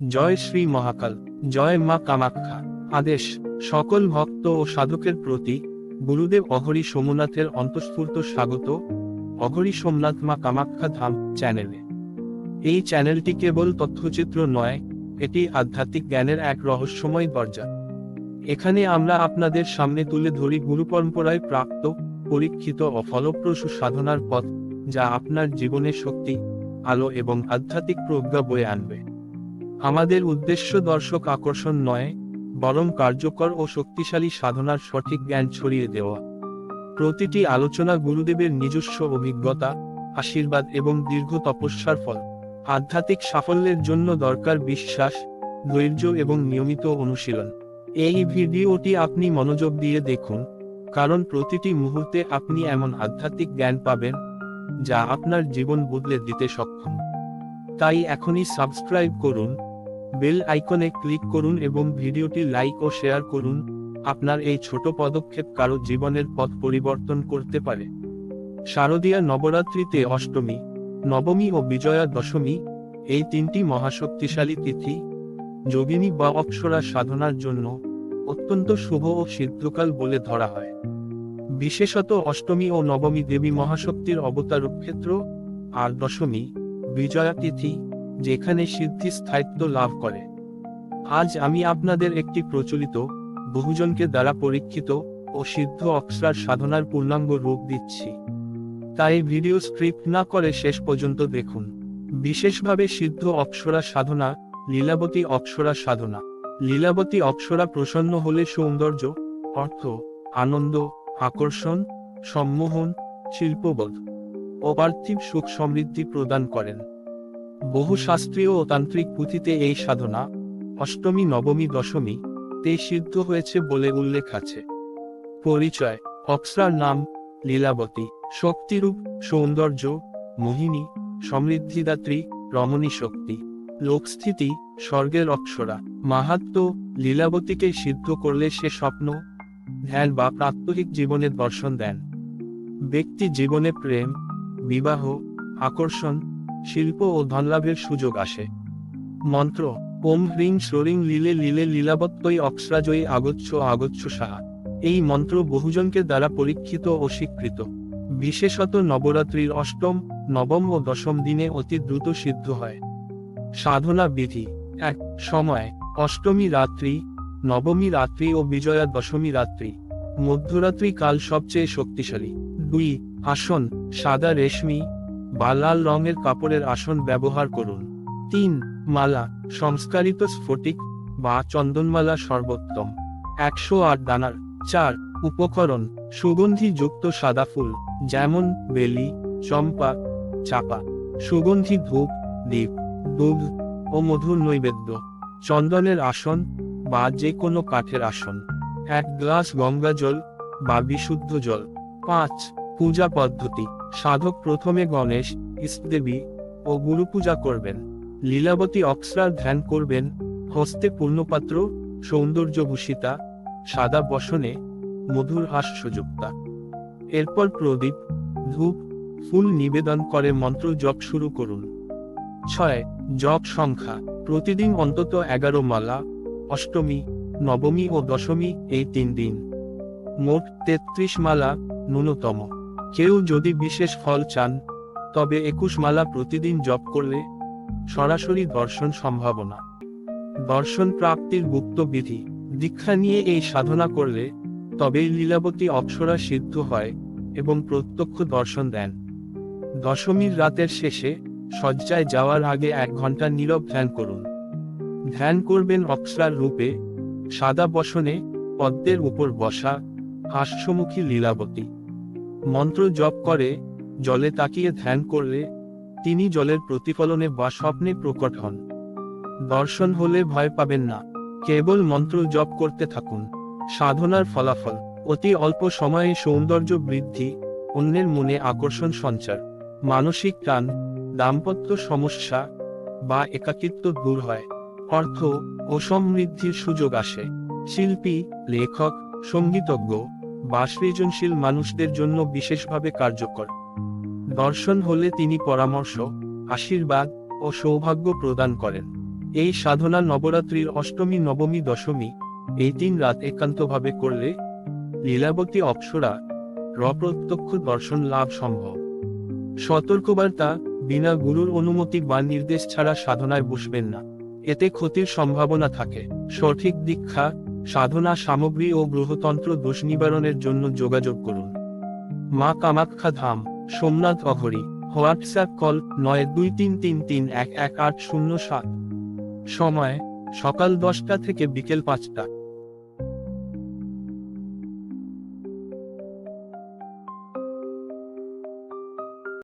জয় শ্রী মহাকাল, জয় মা কামাখ্যা। আদেশ, সকল ভক্ত ও সাধকের প্রতি গুরুদেব অহরি সোমনাথের অন্তঃস্ফূর্ত স্বাগত। অহরি সোমনাথ মা কামাখ্যা ধাম চ্যানেলে এই চ্যানেলটি কেবল তথ্যচিত্র নয়, এটি আধ্যাত্মিক জ্ঞানের এক রহস্যময় দরজা। এখানে আমরা আপনাদের সামনে তুলে ধরি গুরু পরম্পরায় প্রাপ্ত, পরীক্ষিত ও ফলপ্রসূ সাধনার পথ, যা আপনার জীবনে শক্তি, আলো এবং আধ্যাত্মিক প্রজ্ঞা বয়ে আনবে। আমাদের উদ্দেশ্য দর্শক আকর্ষণ নয়, বরং কার্যকর ও শক্তিশালী সাধনার সঠিক জ্ঞান ছড়িয়ে দেওয়া। প্রতিটি আলোচনা গুরুদেবের নিজস্ব অভিজ্ঞতা, আশীর্বাদ এবং দীর্ঘ তপস্যার ফল। আধ্যাত্মিক সাফল্যের জন্য দরকার বিশ্বাস, ধৈর্য এবং নিয়মিত অনুশীলন। এই ভিডিওটি আপনি মনোযোগ দিয়ে দেখুন, কারণ প্রতিটি মুহূর্তে আপনি এমন আধ্যাত্মিক জ্ঞান পাবেন, যা আপনার জীবন বদলে দিতে সক্ষম। তাই এখনই সাবস্ক্রাইব করুন বেল আইকনে ক্লিক করুন এবং ভিডিওটি লাইক ও শেয়ার করুন, আপনার এই ছোট পদক্ষেপ কারও জীবনের পথ পরিবর্তন করতে পারে। শারদীয়া নবরাত্রিতে অষ্টমী, নবমী ও বিজয়া দশমী, এই তিনটি মহাশক্তিশালী তিথি, যোগিনী বা অক্ষরা সাধনার জন্য অত্যন্ত শুভ ও সিদ্ধকাল বলে ধরা হয়। বিশেষত অষ্টমী ও নবমী দেবী মহাশক্তির অবতার ক্ষেত্র আর দশমী, বিজয়া তিথি যেখানে সিদ্ধি স্থায়িত্ব লাভ করে। আজ আমি আপনাদের একটি প্রচলিত, বহুজনকে দ্বারা পরীক্ষিত ও সিদ্ধ অক্সরার সাধনার পূর্ণাঙ্গ রূপ দিচ্ছি। তাই ভিডিও স্ক্রিপ্ট না করে শেষ পর্যন্ত দেখুন। বিশেষভাবে সিদ্ধ অক্ষরা সাধনা, লীলাবতী অক্ষরা সাধনা। লীলাবতী অক্ষরা প্রসন্ন হলে সৌন্দর্য, অর্থ, আনন্দ, আকর্ষণ, সম্মোহন, শিল্পবোধ ও পার্থিব সুখ সমৃদ্ধি প্রদান করেন। বহু শাস্ত্রীয় ও তান্ত্রিক পুঁথিতে এই সাধনা, অষ্টমী, নবমী, দশমী, তে সিদ্ধ হয়েছে বলে উল্লেখ আছে। পরিচয় অক্সরার নাম, লীলাবতী, শক্তিরূপ, সৌন্দর্য, মোহিনী, সমৃদ্ধিদাত্রী, রমণী শক্তি, লোকস্থিতি, স্বর্গের অক্ষরা মাহাত্ম, লীলাবতীকে সিদ্ধ করলে সে স্বপ্ন, ধ্যান বা প্রাত্যহিক জীবনের দর্শন দেন। ব্যক্তি জীবনে প্রেম, বিবাহ, আকর্ষণ শিল্প ও ধনলাভের সুযোগ আসে। মন্ত্র, ওম হ্রিং শ্রোরিং লীলে লীলে লীলাবত্তই অক্সরাজয়ী আগচ্ছ আগচ্ছ সাহা এই মন্ত্র বহুজনকে দ্বারা পরীক্ষিত ও স্বীকৃত। বিশেষত নবরাত্রির অষ্টম, নবম ও দশম দিনে অতি দ্রুত সিদ্ধ হয়। সাধনা বিধি, এক, সময়, অষ্টমী রাত্রি, নবমী রাত্রি ও বিজয়া দশমী রাত্রি। মধ্যরাত্রি কাল সবচেয়ে শক্তিশালী। দুই, আসন, সাদা রেশমি বা লাল রঙের কাপড়ের আসন ব্যবহার করুন। তিন, মালা, সংস্কারিত স্ফটিক বা চন্দনমালা সর্বোত্তম। একশো আট দানার। চার, উপকরণ সুগন্ধি যুক্ত সাদা ফুল, যেমন বেলি, চম্পা, চাপা। সুগন্ধি ধূপ দ্বীপ দুধ ও মধুর নৈবেদ্য। চন্দনের আসন বা যে কোনো কাঠের আসন। এক গ্লাস গঙ্গা জল বা বিশুদ্ধ জল। পাঁচ পূজা পদ্ধতি। সাধক প্রথমে গণেশ, ইষ্টদেবী ও গুরু পূজা করবেন। লীলাবতী অক্সরার ধ্যান করবেন। হস্তে পূর্ণপাত্র, সৌন্দর্যভূষিতা, সাদা বসনে, মধুর হাস্যযুক্তা। এরপর প্রদীপ, ধূপ, ফুল নিবেদন করে মন্ত্র জপ শুরু করুন। ছয়, জপ সংখ্যা। প্রতিদিন অন্তত এগারো মালা, অষ্টমী, নবমী ও দশমী এই তিন দিন। মোট তেত্রিশ মালা ন্যূনতম। কেউ যদি বিশেষ ফল চান, তবে একুশ মালা প্রতিদিন জপ করলে সরাসরি দর্শন সম্ভাবনা দর্শন প্রাপ্তির গুপ্ত বিধি, দীক্ষা নিয়ে এই সাধনা করলে তবেই লীলাবতী অক্ষরা সিদ্ধ হয় এবং প্রত্যক্ষ দর্শন দেন। দশমীর রাতের শেষে শয্যায় যাওয়ার আগে এক ঘণ্টা নীরব ধ্যান করুন। ধ্যান করবেন অক্ষরার রূপে, সাদা বসনে পদ্মের উপর বসা হাস্যমুখী লীলাবতী। মন্ত্র জপ করে, জলে তাকিয়ে ধ্যান করলে, তিনি জলের প্রতিফলনে বা স্বপ্নে প্রকট হন। দর্শন হলে ভয় পাবেন না, কেবল মন্ত্র জপ করতে থাকুন। সাধনার ফলাফল, অতি অল্প সময়ে সৌন্দর্য বৃদ্ধি, অন্যের মনে আকর্ষণ সঞ্চার। মানসিক টান, দাম্পত্য সমস্যা, বা একাকিত্ব দূর হয়। অর্থ ও সমৃদ্ধির সুযোগ আসে। শিল্পী, লেখক, সঙ্গীতজ্ঞ বা সৃজনশীল মানুষদের জন্য বিশেষভাবে কার্যকর। দর্শন হলে তিনি পরামর্শ, আশীর্বাদ ও সৌভাগ্য প্রদান করেন। এই সাধনা নবরাত্রির অষ্টমী, নবমী, দশমী, এই তিন রাত একান্তভাবে করলে লীলাবতী অপ্সরা রপ্রত্যক্ষ দর্শন লাভ সম্ভব। সতর্কবার্তা বিনা গুরুর অনুমতি বা নির্দেশ ছাড়া সাধনায় বসবেন না। এতে ক্ষতির সম্ভাবনা থাকে। সঠিক দীক্ষা সাধনা সামগ্রী ও গ্রহতন্ত্র দোষ নিবারণের জন্য যোগাযোগ করুন। মা কামাখ্যা ধাম সোমনাথ অঘরী, হোয়াটসঅ্যাপ কল নয় দুই তিন তিন তিন এক এক আট শূন্য সাত। সময়, সকাল দশটা থেকে বিকেল পাঁচটা।